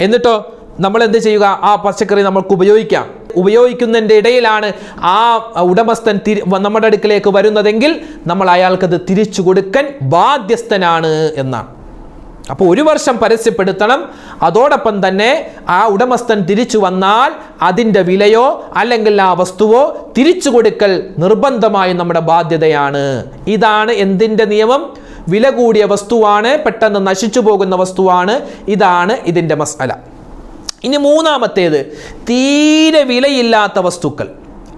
എന്നിട്ടോ നമ്മൾ എന്ത് ചെയ്യുക? ആ പച്ചക്കറി നമ്മൾക്ക് ഉപയോഗിക്കാം. ഉപയോഗിക്കുന്നതിന്റെ ഇടയിലാണ് ആ ഉടമസ്ഥൻ തിരി നമ്മുടെ അടുക്കിലേക്ക് വരുന്നതെങ്കിൽ നമ്മൾ അയാൾക്കത് തിരിച്ചു കൊടുക്കാൻ ബാധ്യസ്ഥനാണ് എന്നാണ്. അപ്പോൾ ഒരു വർഷം പരസ്യപ്പെടുത്തണം. അതോടൊപ്പം തന്നെ ആ ഉടമസ്ഥൻ തിരിച്ചു വന്നാൽ അതിന്റെ വിലയോ അല്ലെങ്കിൽ ആ വസ്തുവോ തിരിച്ചു കൊടുക്കൽ നിർബന്ധമായും നമ്മുടെ ബാധ്യതയാണ്. ഇതാണ് എന്തിന്റെ നിയമം? വില കൂടിയ വസ്തുവാണ് പെട്ടെന്ന് നശിച്ചു പോകുന്ന വസ്തുവാണ്. ഇതാണ് ഇതിന്റെ മസാല. ഇനി മൂന്നാമത്തേത് തീരെ വിലയില്ലാത്ത വസ്തുക്കൾ.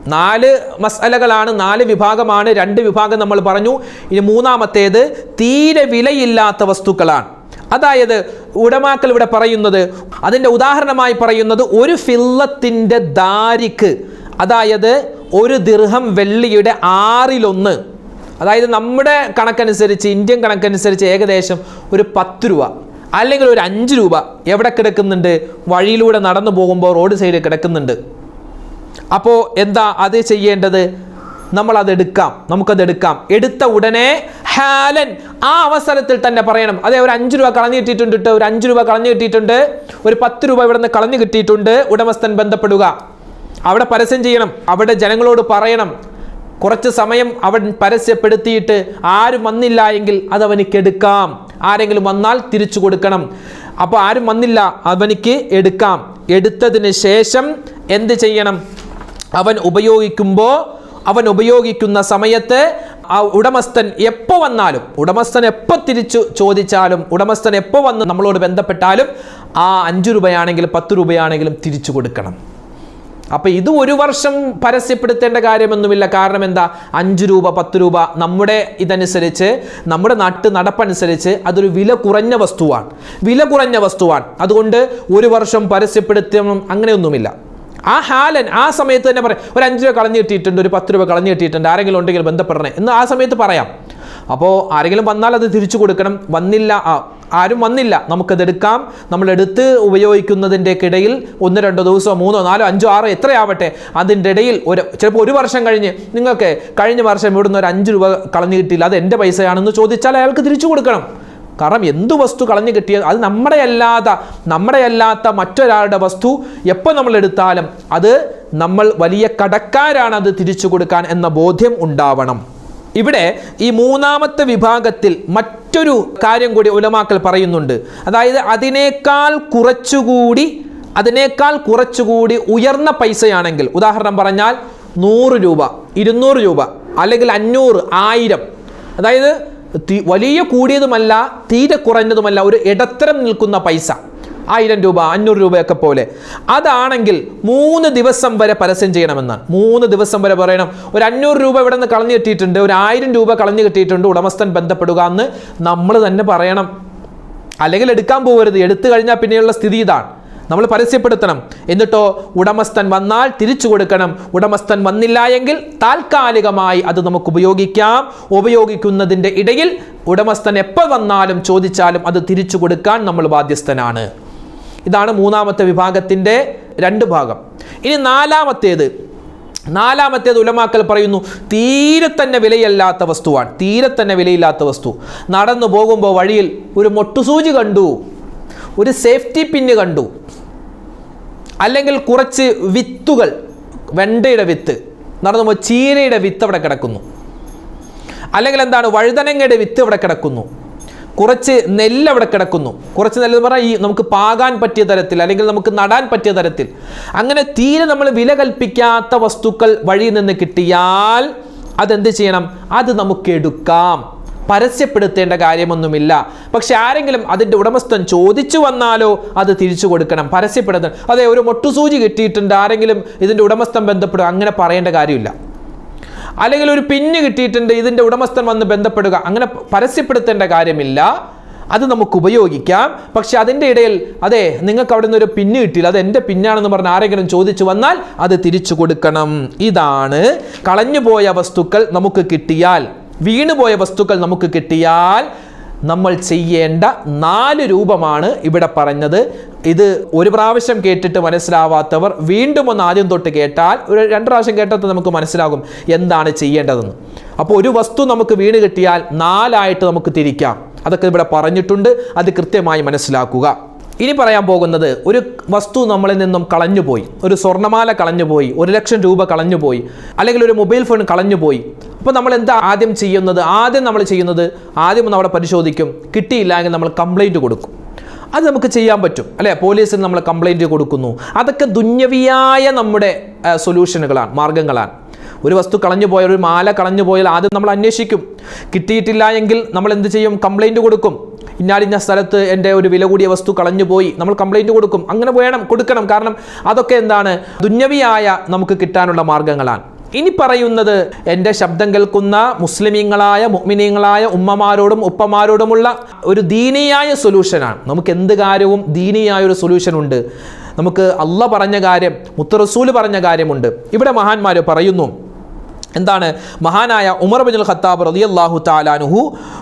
നാല് മസാലകളാണ് നാല് വിഭാഗമാണ് രണ്ട് വിഭാഗം നമ്മൾ പറഞ്ഞു. ഇനി മൂന്നാമത്തേത് തീരെ വിലയില്ലാത്ത വസ്തുക്കളാണ്. അതായത് ഉടമാക്കൾ ഇവിടെ പറയുന്നത് അതിന്റെ ഉദാഹരണമായി പറയുന്നത് ഒരു ഫില്ലത്തിന്റെ ദാരിക്ക് അതായത് ഒരു ദിർഹം വെള്ളിയുടെ ആറിലൊന്ന് അതായത് നമ്മുടെ കണക്കനുസരിച്ച് ഇന്ത്യൻ കണക്കനുസരിച്ച് ഏകദേശം ഒരു പത്ത് രൂപ അല്ലെങ്കിൽ ഒരു അഞ്ച് രൂപ എവിടെ കിടക്കുന്നുണ്ട്? വഴിയിലൂടെ നടന്നു പോകുമ്പോൾ റോഡ് സൈഡിൽ കിടക്കുന്നുണ്ട്. അപ്പോൾ എന്താ അത് ചെയ്യേണ്ടത്? നമ്മൾ അത് എടുക്കാം നമുക്കത് എടുക്കാം എടുത്ത ഉടനെ ഹാലൻ ആ അവസരത്തിൽ തന്നെ പറയണം. അതെ ഒരു അഞ്ച് രൂപ കളഞ്ഞു കിട്ടിയിട്ടുണ്ട് ഒരു അഞ്ച് രൂപ കളഞ്ഞു കിട്ടിയിട്ടുണ്ട്. ഒരു പത്ത് രൂപ ഇവിടെ നിന്ന് കളഞ്ഞു കിട്ടിയിട്ടുണ്ട്. ഉടമസ്ഥൻ ബന്ധപ്പെടുക. അവിടെ പരസ്യം ചെയ്യണം. അവിടെ ജനങ്ങളോട് പറയണം. കുറച്ച് സമയം അവൻ പരസ്യപ്പെടുത്തിയിട്ട് ആരും വന്നില്ല എങ്കിൽ അത് അവനിക്ക് എടുക്കാം. ആരെങ്കിലും വന്നാൽ തിരിച്ചു കൊടുക്കണം. അപ്പോൾ ആരും വന്നില്ല അവനിക്ക് എടുക്കാം. എടുത്തതിന് ശേഷം എന്ത് ചെയ്യണം? അവൻ ഉപയോഗിക്കുമ്പോൾ അവൻ ഉപയോഗിക്കുന്ന സമയത്ത് ആ ഉടമസ്ഥൻ എപ്പോൾ വന്നാലും ഉടമസ്ഥൻ എപ്പോൾ തിരിച്ചു ചോദിച്ചാലും ഉടമസ്ഥൻ എപ്പോൾ വന്ന് നമ്മളോട് ബന്ധപ്പെട്ടാലും ആ അഞ്ച് രൂപയാണെങ്കിലും പത്ത് രൂപയാണെങ്കിലും തിരിച്ചു കൊടുക്കണം. അപ്പോൾ ഇത് ഒരു വർഷം പരസ്യപ്പെടുത്തേണ്ട കാര്യമൊന്നുമില്ല. കാരണം എന്താ? അഞ്ച് രൂപ പത്ത് രൂപ നമ്മുടെ ഇതനുസരിച്ച് നമ്മുടെ നാട്ട് നടപ്പനുസരിച്ച് അതൊരു വില കുറഞ്ഞ വസ്തുവാണ്. വില കുറഞ്ഞ വസ്തുവാണ്. അതുകൊണ്ട് ഒരു വർഷം പരസ്യപ്പെടുത്തണം അങ്ങനെയൊന്നുമില്ല. ആ ഹാലൻ ആ സമയത്ത് തന്നെ പറയാം ഒരു അഞ്ച് രൂപ കളഞ്ഞു കിട്ടിയിട്ടുണ്ട് ഒരു പത്ത് രൂപ കളഞ്ഞു കിട്ടിയിട്ടുണ്ട് ആരെങ്കിലും ഉണ്ടെങ്കിൽ ബന്ധപ്പെടണേ എന്ന് ആ സമയത്ത് പറയാം. അപ്പോൾ ആരെങ്കിലും വന്നാൽ അത് തിരിച്ചു കൊടുക്കണം. വന്നില്ല ആ ആരും വന്നില്ല. നമുക്കത് എടുക്കാം. നമ്മൾ എടുത്ത് ഉപയോഗിക്കുന്നതിന്റെ ഇടയിൽ ഒന്ന് രണ്ടോ ദിവസമോ മൂന്നോ നാലോ അഞ്ചോ ആറോ എത്രയാവട്ടെ അതിന്റെ ഇടയിൽ ഒരു ചിലപ്പോൾ ഒരു വർഷം കഴിഞ്ഞ് നിങ്ങൾക്ക് കഴിഞ്ഞ വർഷം ഇവിടുന്ന് ഒരു അഞ്ച് രൂപ കളഞ്ഞു കിട്ടിയില്ല അത് എന്റെ പൈസയാണെന്ന് ചോദിച്ചാൽ അയാൾക്ക് തിരിച്ചു കൊടുക്കണം. കാരണം എന്ത് വസ്തു കളഞ്ഞു കിട്ടിയത് അത് നമ്മുടെ അല്ലാത്ത നമ്മുടെ അല്ലാത്ത മറ്റൊരാളുടെ വസ്തു എപ്പോൾ നമ്മൾ എടുത്താലും അത് നമ്മൾ വലിയ കടക്കാരാണ് അത് തിരിച്ചു കൊടുക്കാൻ എന്ന ബോധ്യം ഉണ്ടാവണം. ഇവിടെ ഈ മൂന്നാമത്തെ വിഭാഗത്തിൽ മറ്റൊരു കാര്യം കൂടി ഉലമാക്കൽ പറയുന്നുണ്ട്. അതായത് അതിനേക്കാൾ കുറച്ചുകൂടി അതിനേക്കാൾ കുറച്ചുകൂടി ഉയർന്ന പൈസയാണെങ്കിൽ ഉദാഹരണം പറഞ്ഞാൽ നൂറ് രൂപ ഇരുന്നൂറ് രൂപ അല്ലെങ്കിൽ അഞ്ഞൂറ് ആയിരം. അതായത് വലിയ കൂടിയതുമല്ല തീരെ കുറഞ്ഞതുമല്ല ഒരു ഇടത്തരം നിൽക്കുന്ന പൈസ. ആയിരം രൂപ അഞ്ഞൂറ് രൂപയൊക്കെ പോലെ. അതാണെങ്കിൽ മൂന്ന് ദിവസം വരെ പരസ്യം ചെയ്യണമെന്നാണ്. മൂന്ന് ദിവസം വരെ പറയണം ഒരു അഞ്ഞൂറ് രൂപ ഇവിടെ നിന്ന് കളഞ്ഞു കിട്ടിയിട്ടുണ്ട് ഒരു ആയിരം രൂപ കളഞ്ഞു കിട്ടിയിട്ടുണ്ട് ഉടമസ്ഥൻ ബന്ധപ്പെടുക എന്ന് നമ്മൾ തന്നെ പറയണം. അല്ലെങ്കിൽ എടുക്കാൻ പോകരുത് എടുത്തു കഴിഞ്ഞാൽ പിന്നെയുള്ള സ്ഥിതി ഇതാണ്. നമ്മൾ പരസ്യപ്പെടുത്തണം. എന്നിട്ടോ ഉടമസ്ഥൻ വന്നാൽ തിരിച്ചു കൊടുക്കണം. ഉടമസ്ഥൻ വന്നില്ല എങ്കിൽ താൽക്കാലികമായി അത് നമുക്ക് ഉപയോഗിക്കാം. ഉപയോഗിക്കുന്നതിന്റെ ഇടയിൽ ഉടമസ്ഥൻ എപ്പോൾ വന്നാലും ചോദിച്ചാലും അത് തിരിച്ചു കൊടുക്കാൻ നമ്മൾ ബാധ്യസ്ഥനാണ്. ഇതാണ് മൂന്നാമത്തെ വിഭാഗത്തിന്റെ രണ്ട് ഭാഗം. ഇനി നാലാമത്തേത്. നാലാമത്തേത് ഉലമാക്കൽ പറയുന്നു തീരെ തന്നെ വിലയല്ലാത്ത വസ്തുവാണ്. തീരെ തന്നെ വിലയില്ലാത്ത വസ്തു. നടന്നു പോകുമ്പോൾ വഴിയിൽ ഒരു മൊട്ടുസൂചി കണ്ടു. ഒരു സേഫ്റ്റി പിന്ന് കണ്ടു. അല്ലെങ്കിൽ കുറച്ച് വിത്തുകൾ വെണ്ടയുടെ വിത്ത് നടന്നു ചീരയുടെ വിത്ത് അവിടെ കിടക്കുന്നു. അല്ലെങ്കിൽ എന്താണ് വഴുതനങ്ങയുടെ വിത്ത് അവിടെ കിടക്കുന്നു. കുറച്ച് നെല്ല് അവിടെ കിടക്കുന്നു. കുറച്ച് നെല്ല് എന്ന് പറഞ്ഞാൽ ഈ നമുക്ക് പാകാൻ പറ്റിയ തരത്തിൽ അല്ലെങ്കിൽ നമുക്ക് നടാൻ പറ്റിയ തരത്തിൽ. അങ്ങനെ തീരെ നമ്മൾ വില കൽപ്പിക്കാത്ത വസ്തുക്കൾ വഴിയിൽ നിന്ന് കിട്ടിയാൽ അതെന്ത് ചെയ്യണം? അത് നമുക്ക് എടുക്കാം. പരസ്യപ്പെടുത്തേണ്ട കാര്യമൊന്നുമില്ല. പക്ഷെ ആരെങ്കിലും അതിന്റെ ഉടമസ്ഥൻ ചോദിച്ചു വന്നാലോ അത് തിരിച്ചു കൊടുക്കണം പരസ്യപ്പെടുത്തണം. അതെ ഒരു മൊട്ടുസൂചി കിട്ടിയിട്ടുണ്ട് ആരെങ്കിലും ഇതിന്റെ ഉടമസ്ഥൻ ബന്ധപ്പെടുക അങ്ങനെ പറയേണ്ട കാര്യമില്ല. അല്ലെങ്കിൽ ഒരു പിന്നു കിട്ടിയിട്ടുണ്ട് ഇതിന്റെ ഉടമസ്ഥൻ വന്ന് ബന്ധപ്പെടുക അങ്ങനെ പരസ്യപ്പെടുത്തേണ്ട കാര്യമില്ല. അത് നമുക്ക് ഉപയോഗിക്കാം. പക്ഷെ അതിന്റെ ഇടയിൽ അതെ നിങ്ങൾക്ക് അവിടെ നിന്ന് ഒരു പിന്ന് കിട്ടിയില്ല അത് എന്റെ പിന്നാണെന്ന് പറഞ്ഞ് ആരെങ്കിലും ചോദിച്ചു വന്നാൽ അത് തിരിച്ചു കൊടുക്കണം. ഇതാണ് കളഞ്ഞുപോയ വസ്തുക്കൾ നമുക്ക് കിട്ടിയാൽ. വീണുപോയ വസ്തുക്കൾ നമുക്ക് കിട്ടിയാൽ നമ്മൾ ചെയ്യേണ്ട നാല് രൂപമാണ് ഇവിടെ പറഞ്ഞത്. ഇത് ഒരു പ്രാവശ്യം കേട്ടിട്ട് മനസ്സിലാവാത്തവർ വീണ്ടും ഒന്ന് ആദ്യം തൊട്ട് കേട്ടാൽ ഒരു രണ്ട് പ്രാവശ്യം കേട്ടത് നമുക്ക് മനസ്സിലാകും എന്താണ് ചെയ്യേണ്ടതെന്ന്. അപ്പോൾ ഒരു വസ്തു നമുക്ക് വീണ് കിട്ടിയാൽ നാലായിട്ട് നമുക്ക് തിരിക്കാം. അതൊക്കെ ഇവിടെ പറഞ്ഞിട്ടുണ്ട്. അത് കൃത്യമായി മനസ്സിലാക്കുക. ഇനി പറയാൻ പോകുന്നത് ഒരു വസ്തു നമ്മളിൽ നിന്നും കളഞ്ഞുപോയി. ഒരു സ്വർണമാല കളഞ്ഞുപോയി. ഒരു ലക്ഷം രൂപ കളഞ്ഞുപോയി. അല്ലെങ്കിൽ ഒരു മൊബൈൽ ഫോൺ കളഞ്ഞുപോയി. അപ്പോൾ നമ്മൾ എന്താ ആദ്യം ചെയ്യുന്നത്? ആദ്യം നമ്മൾ ചെയ്യുന്നത് ആദ്യം അവിടെ പരിശോധിക്കും. കിട്ടിയില്ല എങ്കിൽ നമ്മൾ കംപ്ലൈന്റ് കൊടുക്കും. അത് നമുക്ക് ചെയ്യാൻ പറ്റും അല്ലേ? പോലീസിന് നമ്മൾ കംപ്ലൈന്റ് കൊടുക്കുന്നു. അതൊക്കെ ദുന്യവിയായ നമ്മുടെ സൊല്യൂഷനുകളാണ് മാർഗങ്ങളാണ്. ഒരു വസ്തു കളഞ്ഞു പോയാൽ ഒരു മാല കളഞ്ഞു പോയാൽ ആദ്യം നമ്മൾ അന്വേഷിക്കും. കിട്ടിയിട്ടില്ല എങ്കിൽ നമ്മൾ എന്ത് ചെയ്യും? കംപ്ലൈന്റ് കൊടുക്കും. ഇന്നാലിന്ന സ്ഥലത്ത് എന്റെ ഒരു വില കൂടിയ വസ്തു കളഞ്ഞു പോയി നമ്മൾ കംപ്ലൈന്റ് കൊടുക്കും. അങ്ങനെ വേണം കൊടുക്കണം. കാരണം അതൊക്കെ എന്താണ്? ദുന്യവിയായ നമുക്ക് കിട്ടാനുള്ള മാർഗങ്ങളാണ്. ഇനി പറയുന്നത് എന്റെ ശബ്ദം കേൾക്കുന്ന മുസ്ലിമീങ്ങളായ മുഅ്മിനീങ്ങളായ ഉമ്മമാരോടും ഉപ്പമാരോടുമുള്ള ഒരു ദീനിയായ സൊല്യൂഷനാണ്. നമുക്ക് എന്ത് കാര്യവും ദീനിയായ ഒരു സൊല്യൂഷൻ ഉണ്ട്. നമുക്ക് അല്ല പറഞ്ഞ കാര്യം മുത്തറസൂൽ പറഞ്ഞ കാര്യമുണ്ട്. ഇവിടെ മഹാന്മാർ പറയുന്നു എന്താണ്? മഹാനായ ഉമർ ബിൻ ഖത്താബ് റളിയല്ലാഹു താലാനുഹു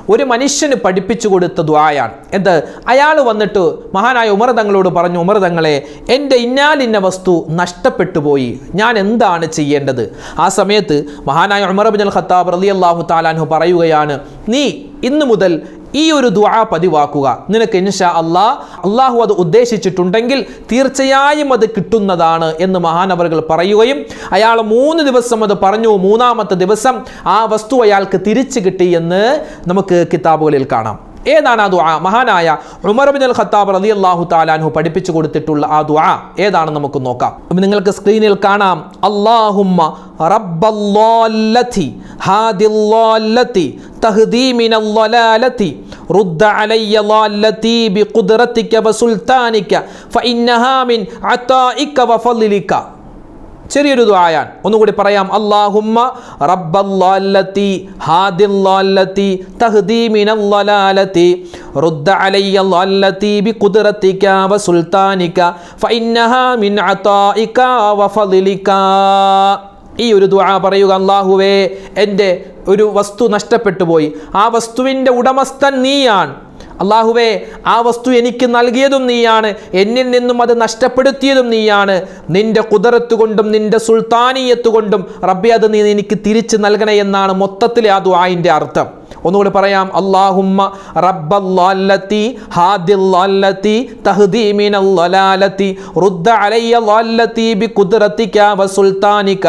ഒരു മനുഷ്യന് പഠിപ്പിച്ചു കൊടുത്ത ദ്വായാണ് എന്ത്? അയാൾ വന്നിട്ട് മഹാനായ ഉമർ തങ്ങളോട് പറഞ്ഞു ഉമർ തങ്ങളെ എന്റെ ഇന്നാലിന്ന വസ്തു നഷ്ടപ്പെട്ടു പോയി. ഞാൻ എന്താണ് ചെയ്യേണ്ടത്? ആ സമയത്ത് മഹാനായ ഉമർ ബിൻ ഖത്താബ് റളിയല്ലാഹു താലാനുഹു പറയുകയാണ് നീ ഇന്നു മുതൽ ഈ ഒരു ദുആ പതിവാക്കുക. നിനക്ക് ഇൻഷാ അള്ളാ അള്ളാഹു അത് ഉദ്ദേശിച്ചിട്ടുണ്ടെങ്കിൽ തീർച്ചയായും അത് കിട്ടുന്നതാണ് എന്ന് മഹാനവറുകൾ പറയുകയും അയാൾ മൂന്ന് ദിവസം അത് പറഞ്ഞു. മൂന്നാമത്തെ ദിവസം ആ വസ്തു അയാൾക്ക് തിരിച്ചു കിട്ടി എന്ന് നമുക്ക് കിതാബുകളിൽ കാണാം. ഏതാണ് ആ ദുആ? മഹാനായ ഉമർ ബിൻ അൽ ഖത്താബ് റളിയല്ലാഹു താലാൻഹു പഠിപ്പിച്ചു കൊടുത്തിട്ടുള്ള ആ ദുആ ഏതാണ് നമുക്ക് നോക്കാം. അപ്പോൾ നിങ്ങൾക്ക് സ്ക്രീനിൽ കാണാം. അല്ലാഹുമ്മ റബ്ബല്ലാല്ലതി ഹാദില്ലാല്ലതി തഹ്ദീ മിനൽ ളലാലതി റുദ്ദ അലയ്യ ളാല്ലതി ബിഖുദ്റതിക വസുൽത്താനിക ഫഇന്നഹാ മിൻ അതാഇക വഫളിലിക ചെറിയൊരു ദുആയാൻ ഒന്നുകൂടി പറയാം. അല്ലാഹുമ്മ റബ്ബല്ലാല്ലതി ഹാദില്ലാല്ലതി തഹ്ദി മിനൽ ളലാലതി റുദ്ദ അലയ്യ ളാല്ലതി ബിഖുദ്റതിക വസുൽത്താനിക ഫഇന്നഹാ മിൻ അതാഇക വഫളിലിക ഈ ഒരു ദുആ പറയുക അല്ലാഹുവേ എന്റെ ഒരു വസ്തു നഷ്ടപ്പെട്ടു പോയി ആ വസ്തുവിന്റെ ഉടമസ്ഥൻ നീയാണ്. അള്ളാഹുവേ ആ വസ്തു എനിക്ക് നൽകിയതും നീയാണ്. എന്നിൽ നിന്നും അത് നഷ്ടപ്പെടുത്തിയതും നീയാണ്. നിന്റെ കുതിരത്ത് കൊണ്ടും നിന്റെ സുൽത്താനീയത്ത് കൊണ്ടും റബ്ബി അത് നീ എനിക്ക് തിരിച്ചു നൽകണേ എന്നാണ് മൊത്തത്തിലെ ആ ദുആയിന്റെ അർത്ഥം. ഒന്നുകൂടി പറയാം. അള്ളാഹുമ്മ റബ്ബല്ലാലത്തി ഹാദില്ലാല്ലത്തി തഹ്ദീമിനൽ ളലാലത്തി റുദ്ദ അലയ്യ ളാല്ലത്തി ബിഖുദ്റതിക വസുൽത്താനിക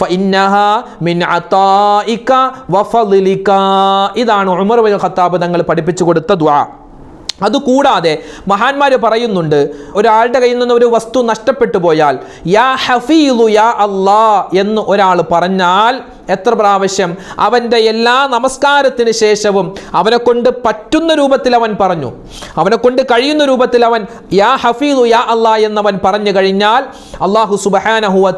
ഫഇന്നഹാ മിൻ അതാഇക ഫളിലിക ഇതാണ് ഉമർ ബിൻ ഖത്താബ് തങ്ങൾ പഠിപ്പിച്ചു കൊടുത്ത ദുആ. അതുകൂടാതെ മഹാന്മാർ പറയുന്നുണ്ട് ഒരാളുടെ കയ്യിൽ നിന്ന് ഒരു വസ്തു നഷ്ടപ്പെട്ടു പോയാൽ യാ ഹഫീലു യാ അല്ലാ എന്ന് ഒരാൾ പറഞ്ഞാൽ എത്ര പ്രാവശ്യം? അവന്റെ എല്ലാ നമസ്കാരത്തിന് ശേഷവും അവനെ കൊണ്ട് പറ്റുന്ന രൂപത്തിൽ അവൻ പറഞ്ഞു. അവനെ കൊണ്ട് കഴിയുന്ന രൂപത്തിൽ അവൻ യാ ഹഫീലു യാ അല്ലാ എന്നവൻ പറഞ്ഞു കഴിഞ്ഞാൽ അള്ളാഹു സുബഹാനഹുവ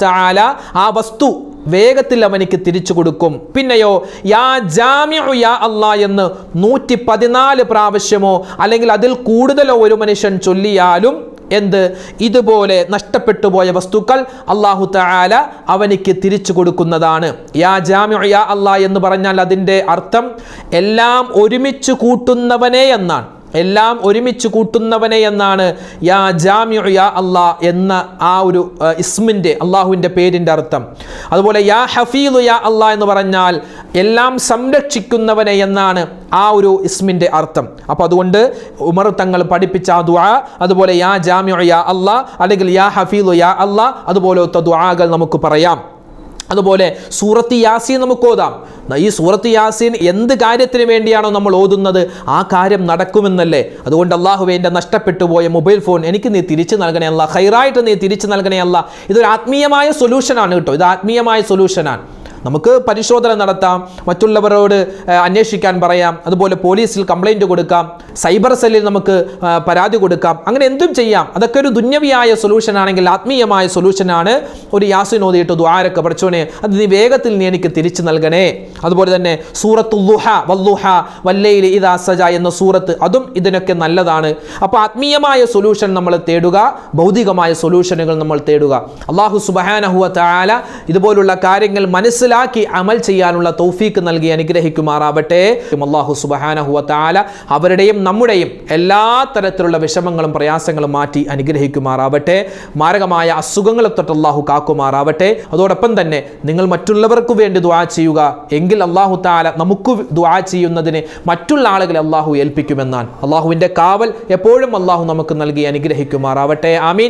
ആ വസ്തു വേഗത്തിൽ അവനിക്ക് തിരിച്ചു കൊടുക്കും. പിന്നെയോ യാ ജാമ്യു യാ അല്ല എന്ന് നൂറ്റി പതിനാല് പ്രാവശ്യമോ അല്ലെങ്കിൽ അതിൽ കൂടുതലോ ഒരു മനുഷ്യൻ ചൊല്ലിയാലും എന്ത്? ഇതുപോലെ നഷ്ടപ്പെട്ടു പോയ വസ്തുക്കൾ അള്ളാഹു തആല അവനിക്ക് തിരിച്ചു കൊടുക്കുന്നതാണ്. യാ ജാമിഉ യാ അല്ലാ എന്ന് പറഞ്ഞാൽ അതിന്റെ അർത്ഥം എല്ലാം ഒരുമിച്ച് കൂട്ടുന്നവനെ എന്നാണ്. എല്ലാം ഒരുമിച്ച് കൂട്ടുന്നവനെ എന്നാണ് യാ ജാമിഉ യാ അള്ളാ എന്ന ആ ഒരു ഇസ്മിന്റെ അള്ളാഹുവിന്റെ പേരിന്റെ അർത്ഥം. അതുപോലെ യാ ഹഫീദു യാ അള്ളാ എന്ന് പറഞ്ഞാൽ എല്ലാം സംരക്ഷിക്കുന്നവനെ എന്നാണ് ആ ഒരു ഇസ്മിന്റെ അർത്ഥം. അപ്പോൾ അതുകൊണ്ട് ഉമർ തങ്ങൾ പഠിപ്പിച്ച ആ ദുആ അതുപോലെ യാ ജാമിഉ യാ അള്ളാ അല്ലെങ്കിൽ യാ ഹഫീദു യാ അള്ളാ അതുപോലത്തെ ദുആകൾ നമുക്ക് പറയാം. അതുപോലെ സൂറത്ത് യാസീൻ നമുക്ക് ഓതാം. ഈ സൂറത്ത് യാസീൻ എന്ത് കാര്യത്തിന് വേണ്ടിയാണോ നമ്മൾ ഓതുന്നത്? ആ കാര്യം നടക്കുമെന്നല്ലേ? അതുകൊണ്ട് അള്ളാഹുവെ എന്റെ നഷ്ടപ്പെട്ടു പോയ മൊബൈൽ ഫോൺ എനിക്ക് നീ തിരിച്ചു നൽകണേ അല്ല. ഹൈറായിട്ട് നീ തിരിച്ചു നൽകണേ അല്ല. ഇതൊരു ആത്മീയമായ സൊല്യൂഷനാണ് കേട്ടോ. ഇത് ആത്മീയമായ സൊല്യൂഷനാണ് നമുക്ക് പരിശോധന നടത്താം മറ്റുള്ളവരോട് അന്വേഷിക്കാൻ പറയാം അതുപോലെ പോലീസിൽ കംപ്ലൈന്റ് കൊടുക്കാം സൈബർ സെല്ലിൽ നമുക്ക് പരാതി കൊടുക്കാം അങ്ങനെ എന്തും ചെയ്യാം. അതൊക്കെ ഒരു ദുന്യവിയായ സൊല്യൂഷൻ ആണെങ്കിൽ ആത്മീയമായ സൊല്യൂഷനാണ് ഒരു യാസിൻ ദ്വാരൊക്കെ പഠിച്ചോനെ അത് നീ വേഗത്തിൽ നീ എനിക്ക് തിരിച്ചു നൽകണേ. അതുപോലെ തന്നെ സൂറത്ത് ലുഹ വല്ലുഹ വല്ലയിൽ ഇദാ സജ എന്ന സൂറത്ത് അതും ഇതിനൊക്കെ നല്ലതാണ്. അപ്പോൾ ആത്മീയമായ സൊല്യൂഷൻ നമ്മൾ തേടുക ഭൗതികമായ സൊല്യൂഷനുകൾ നമ്മൾ തേടുക. അള്ളാഹു സുബഹാനഹുവ താല ഇതുപോലുള്ള കാര്യങ്ങൾ മനസ്സിലാക്കി അമൽ ചെയ്യാനുള്ള തൗഫീക്ക് നൽകി അനുഗ്രഹിക്കുമാറാവട്ടെ. അള്ളാഹു സുബഹാനഹുവ താല അവരുടെയും നമ്മുടെയും എല്ലാ തരത്തിലുള്ള വിഷമങ്ങളും പ്രയാസങ്ങളും മാറ്റി അനുഗ്രഹിക്കുമാറാവട്ടെ. മാരകമായ അസുഖങ്ങളെ തൊട്ട് അള്ളാഹു കാക്കുമാറാവട്ടെ. അതോടൊപ്പം തന്നെ നിങ്ങൾ മറ്റുള്ളവർക്ക് വേണ്ടി ദ്വാ ചെയ്യുക. എങ്കിൽ അള്ളാഹു താല നമുക്ക് ദ്വാ ചെയ്യുന്നതിന് മറ്റുള്ള ആളുകളെ അള്ളാഹു ഏൽപ്പിക്കുമെന്നാണ്. അള്ളാഹുവിന്റെ കാവൽ എപ്പോഴും അള്ളാഹു നമുക്ക് നൽകി അനുഗ്രഹിക്കുമാറാവട്ടെ. ആമീൻ.